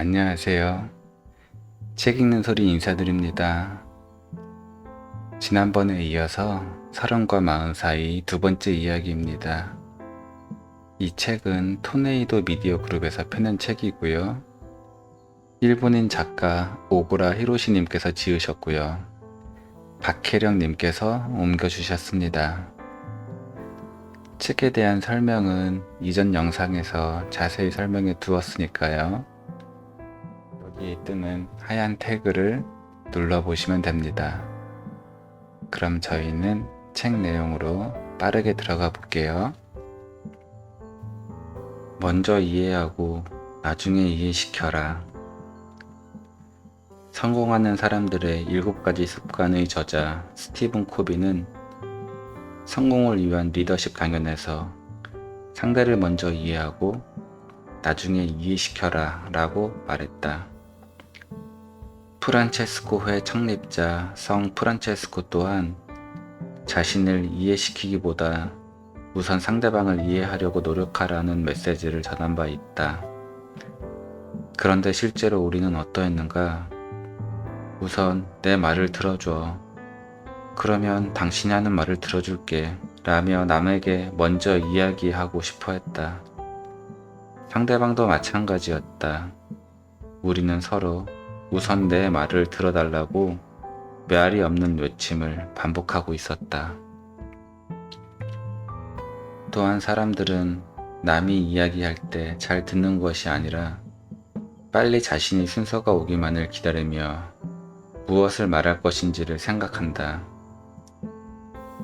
안녕하세요. 책 읽는 소리 인사드립니다. 지난번에 이어서 서른과 마흔 사이 두 번째 이야기입니다. 이 책은 토네이도 미디어 그룹에서 펴낸 책이고요. 일본인 작가 오구라 히로시님께서 지으셨고요. 박혜령님께서 옮겨주셨습니다. 책에 대한 설명은 이전 영상에서 자세히 설명해 두었으니까요. 여기 뜨는 하얀 태그를 눌러보시면 됩니다. 그럼 저희는 책 내용으로 빠르게 들어가 볼게요. 먼저 이해하고 나중에 이해시켜라. 성공하는 사람들의 일곱 가지 습관의 저자 스티븐 코비는 성공을 위한 리더십 강연에서 상대를 먼저 이해하고 나중에 이해시켜라 라고 말했다. 프란체스코회 창립자 성 프란체스코 또한 자신을 이해시키기보다 우선 상대방을 이해하려고 노력하라는 메시지를 전한 바 있다. 그런데 실제로 우리는 어떠했는가? 우선 내 말을 들어줘. 그러면 당신이 하는 말을 들어줄게. 라며 남에게 먼저 이야기하고 싶어 했다. 상대방도 마찬가지였다. 우리는 서로 우선 내 말을 들어달라고 메아리 없는 외침을 반복하고 있었다. 또한 사람들은 남이 이야기할 때 잘 듣는 것이 아니라 빨리 자신이 순서가 오기만을 기다리며 무엇을 말할 것인지를 생각한다.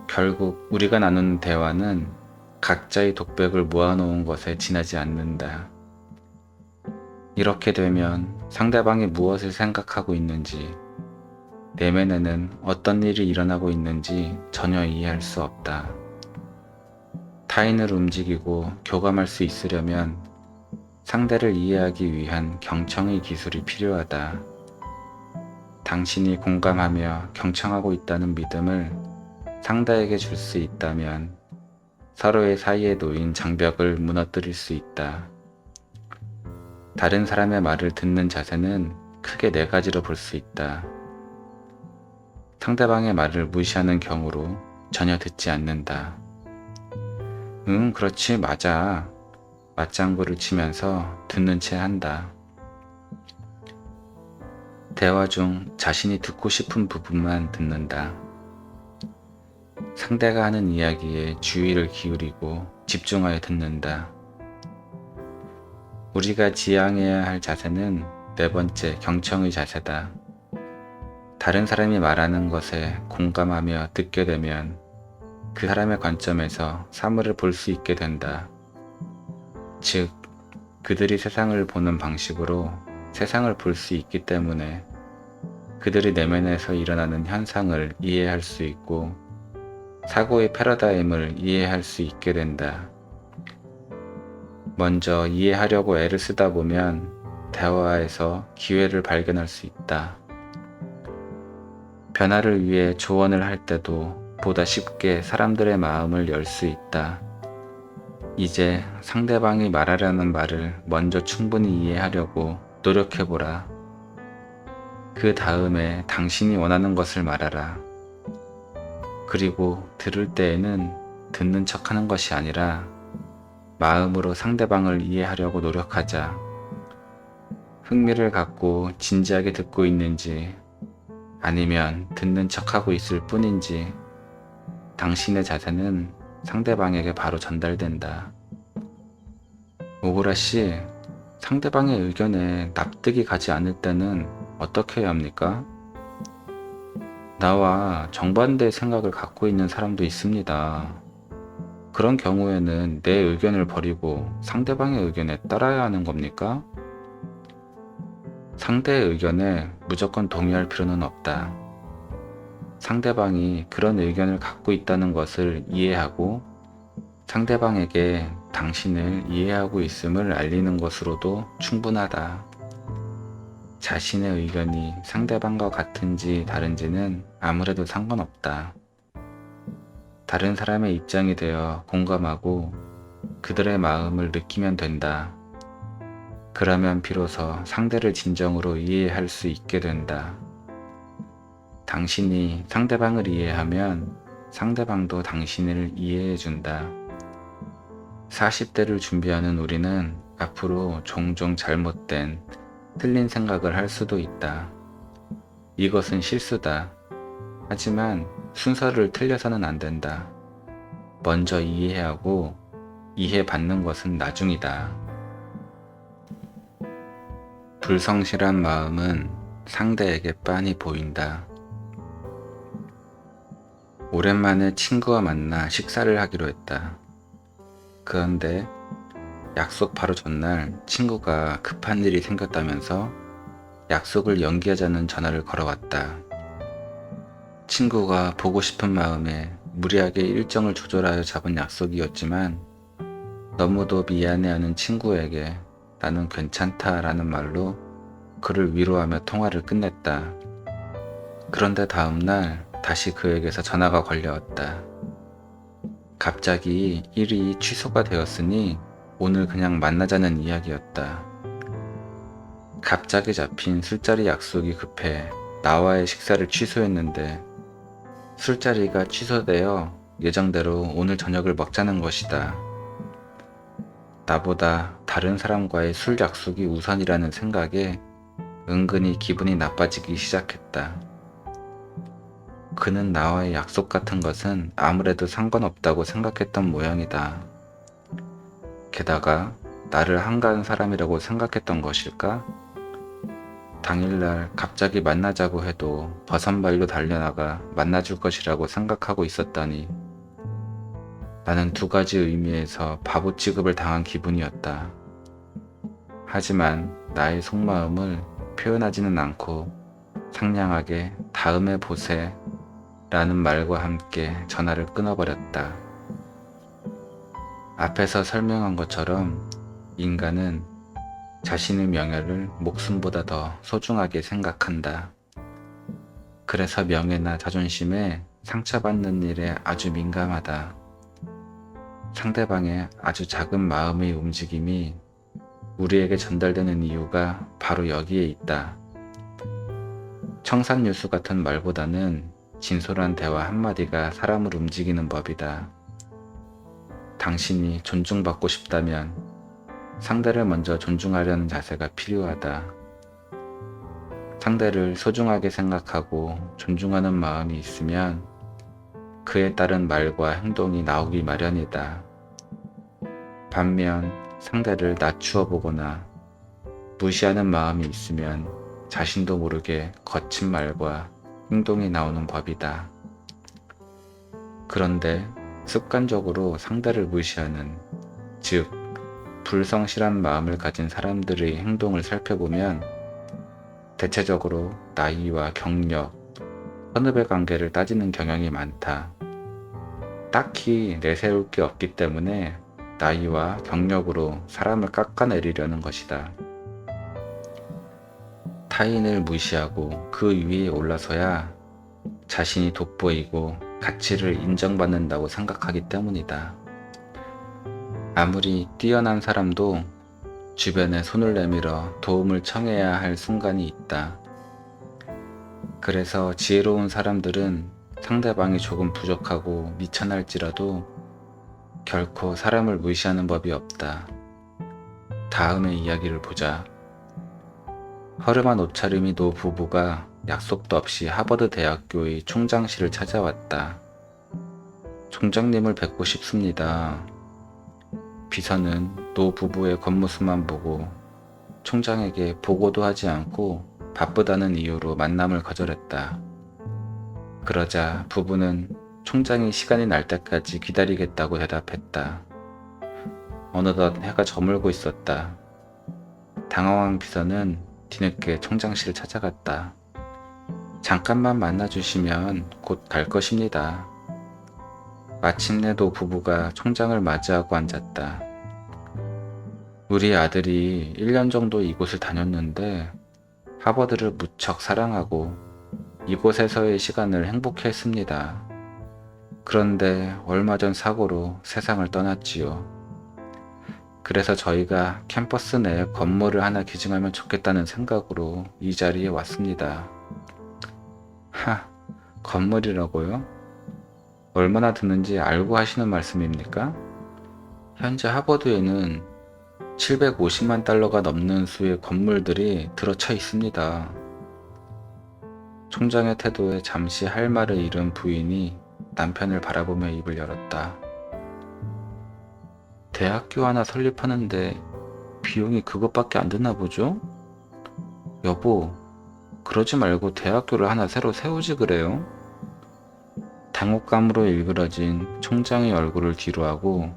결국 우리가 나누는 대화는 각자의 독백을 모아놓은 것에 지나지 않는다. 이렇게 되면 상대방이 무엇을 생각하고 있는지, 내면에는 어떤 일이 일어나고 있는지 전혀 이해할 수 없다. 타인을 움직이고 교감할 수 있으려면 상대를 이해하기 위한 경청의 기술이 필요하다. 당신이 공감하며 경청하고 있다는 믿음을 상대에게 줄 수 있다면 서로의 사이에 놓인 장벽을 무너뜨릴 수 있다. 다른 사람의 말을 듣는 자세는 크게 네 가지로 볼 수 있다. 상대방의 말을 무시하는 경우로 전혀 듣지 않는다. 응, 그렇지, 맞아. 맞장구를 치면서 듣는 채 한다. 대화 중 자신이 듣고 싶은 부분만 듣는다. 상대가 하는 이야기에 주의를 기울이고 집중하여 듣는다. 우리가 지향해야 할 자세는 네 번째 경청의 자세다. 다른 사람이 말하는 것에 공감하며 듣게 되면 그 사람의 관점에서 사물을 볼 수 있게 된다. 즉, 그들이 세상을 보는 방식으로 세상을 볼 수 있기 때문에 그들의 내면에서 일어나는 현상을 이해할 수 있고 사고의 패러다임을 이해할 수 있게 된다. 먼저 이해하려고 애를 쓰다 보면 대화에서 기회를 발견할 수 있다. 변화를 위해 조언을 할 때도 보다 쉽게 사람들의 마음을 열 수 있다. 이제 상대방이 말하려는 말을 먼저 충분히 이해하려고 노력해보라. 그 다음에 당신이 원하는 것을 말하라. 그리고 들을 때에는 듣는 척 하는 것이 아니라 마음으로 상대방을 이해하려고 노력하자. 흥미를 갖고 진지하게 듣고 있는지 아니면 듣는 척 하고 있을 뿐인지 당신의 자세는 상대방에게 바로 전달된다. 오구라 씨, 상대방의 의견에 납득이 가지 않을 때는 어떻게 해야 합니까? 나와 정반대의 생각을 갖고 있는 사람도 있습니다. 그런 경우에는 내 의견을 버리고 상대방의 의견에 따라야 하는 겁니까? 상대의 의견에 무조건 동의할 필요는 없다. 상대방이 그런 의견을 갖고 있다는 것을 이해하고 상대방에게 당신을 이해하고 있음을 알리는 것으로도 충분하다. 자신의 의견이 상대방과 같은지 다른지는 아무래도 상관없다. 다른 사람의 입장이 되어 공감하고 그들의 마음을 느끼면 된다. 그러면 비로소 상대를 진정으로 이해할 수 있게 된다. 당신이 상대방을 이해하면 상대방도 당신을 이해해 준다. 40대를 준비하는 우리는 앞으로 종종 잘못된 틀린 생각을 할 수도 있다. 이것은 실수다. 하지만 순서를 틀려서는 안 된다. 먼저 이해하고 이해받는 것은 나중이다. 불성실한 마음은 상대에게 빤히 보인다. 오랜만에 친구와 만나 식사를 하기로 했다. 그런데 약속 바로 전날 친구가 급한 일이 생겼다면서 약속을 연기하자는 전화를 걸어왔다. 친구가 보고 싶은 마음에 무리하게 일정을 조절하여 잡은 약속이었지만 너무도 미안해하는 친구에게 나는 괜찮다 라는 말로 그를 위로하며 통화를 끝냈다. 그런데 다음날 다시 그에게서 전화가 걸려왔다. 갑자기 일이 취소가 되었으니 오늘 그냥 만나자는 이야기였다. 갑자기 잡힌 술자리 약속이 급해 나와의 식사를 취소했는데 술자리가 취소되어 예정대로 오늘 저녁을 먹자는 것이다. 나보다 다른 사람과의 술 약속이 우선이라는 생각에 은근히 기분이 나빠지기 시작했다. 그는 나와의 약속 같은 것은 아무래도 상관없다고 생각했던 모양이다. 게다가 나를 한가한 사람이라고 생각했던 것일까? 당일날 갑자기 만나자고 해도 버선발로 달려나가 만나줄 것이라고 생각하고 있었다니. 나는 두 가지 의미에서 바보 취급을 당한 기분이었다. 하지만 나의 속마음을 표현하지는 않고 상냥하게 다음에 보세 라는 말과 함께 전화를 끊어버렸다. 앞에서 설명한 것처럼 인간은 자신의 명예를 목숨보다 더 소중하게 생각한다. 그래서 명예나 자존심에 상처받는 일에 아주 민감하다. 상대방의 아주 작은 마음의 움직임이 우리에게 전달되는 이유가 바로 여기에 있다. 청산유수 같은 말보다는 진솔한 대화 한마디가 사람을 움직이는 법이다. 당신이 존중받고 싶다면 상대를 먼저 존중하려는 자세가 필요하다. 상대를 소중하게 생각하고 존중하는 마음이 있으면 그에 따른 말과 행동이 나오기 마련이다. 반면 상대를 낮추어 보거나 무시하는 마음이 있으면 자신도 모르게 거친 말과 행동이 나오는 법이다. 그런데 습관적으로 상대를 무시하는, 즉, 불성실한 마음을 가진 사람들의 행동을 살펴보면 대체적으로 나이와 경력, 선후배 관계를 따지는 경향이 많다. 딱히 내세울 게 없기 때문에 나이와 경력으로 사람을 깎아내리려는 것이다. 타인을 무시하고 그 위에 올라서야 자신이 돋보이고 가치를 인정받는다고 생각하기 때문이다. 아무리 뛰어난 사람도 주변에 손을 내밀어 도움을 청해야 할 순간이 있다. 그래서 지혜로운 사람들은 상대방이 조금 부족하고 미천할지라도 결코 사람을 무시하는 법이 없다. 다음의 이야기를 보자. 허름한 옷차림이 노 부부가 약속도 없이 하버드 대학교의 총장실을 찾아왔다. 총장님을 뵙고 싶습니다. 비서는 노 부부의 겉모습만 보고 총장에게 보고도 하지 않고 바쁘다는 이유로 만남을 거절했다. 그러자 부부는 총장이 시간이 날 때까지 기다리겠다고 대답했다. 어느덧 해가 저물고 있었다. 당황한 비서는 뒤늦게 총장실을 찾아갔다. 잠깐만 만나주시면 곧 갈 것입니다. 마침내도 부부가 총장을 맞이하고 앉았다. 우리 아들이 1년 정도 이곳을 다녔는데 하버드를 무척 사랑하고 이곳에서의 시간을 행복해 했습니다. 그런데 얼마 전 사고로 세상을 떠났지요. 그래서 저희가 캠퍼스 내에 건물을 하나 기증하면 좋겠다는 생각으로 이 자리에 왔습니다. 하, 건물이라고요? 얼마나 드는지 알고 하시는 말씀입니까? 현재 하버드에는 750만 달러가 넘는 수의 건물들이 들어차 있습니다. 총장의 태도에 잠시 할 말을 잃은 부인이 남편을 바라보며 입을 열었다. 대학교 하나 설립하는데 비용이 그것밖에 안 드나 보죠? 여보, 그러지 말고 대학교를 하나 새로 세우지 그래요? 당혹감으로 일그러진 총장의 얼굴을 뒤로하고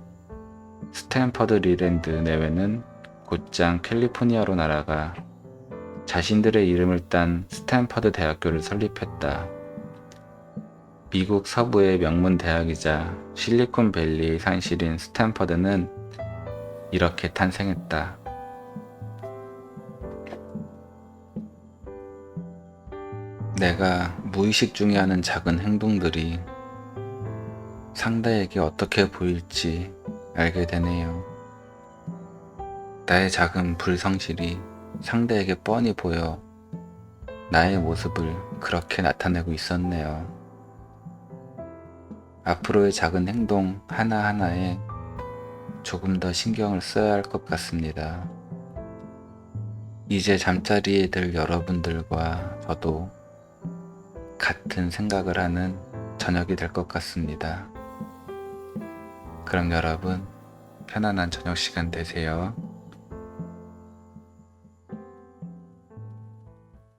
스탠퍼드 리랜드 내외는 곧장 캘리포니아로 날아가 자신들의 이름을 딴 스탠퍼드 대학교를 설립했다. 미국 서부의 명문 대학이자 실리콘밸리의 산실인 스탠퍼드는 이렇게 탄생했다. 내가 무의식 중에 하는 작은 행동들이 상대에게 어떻게 보일지 알게 되네요. 나의 작은 불성실이 상대에게 뻔히 보여 나의 모습을 그렇게 나타내고 있었네요. 앞으로의 작은 행동 하나하나에 조금 더 신경을 써야 할 것 같습니다. 이제 잠자리에 들 여러분들과 저도 같은 생각을 하는 저녁이 될 것 같습니다. 그럼 여러분, 편안한 저녁 시간 되세요.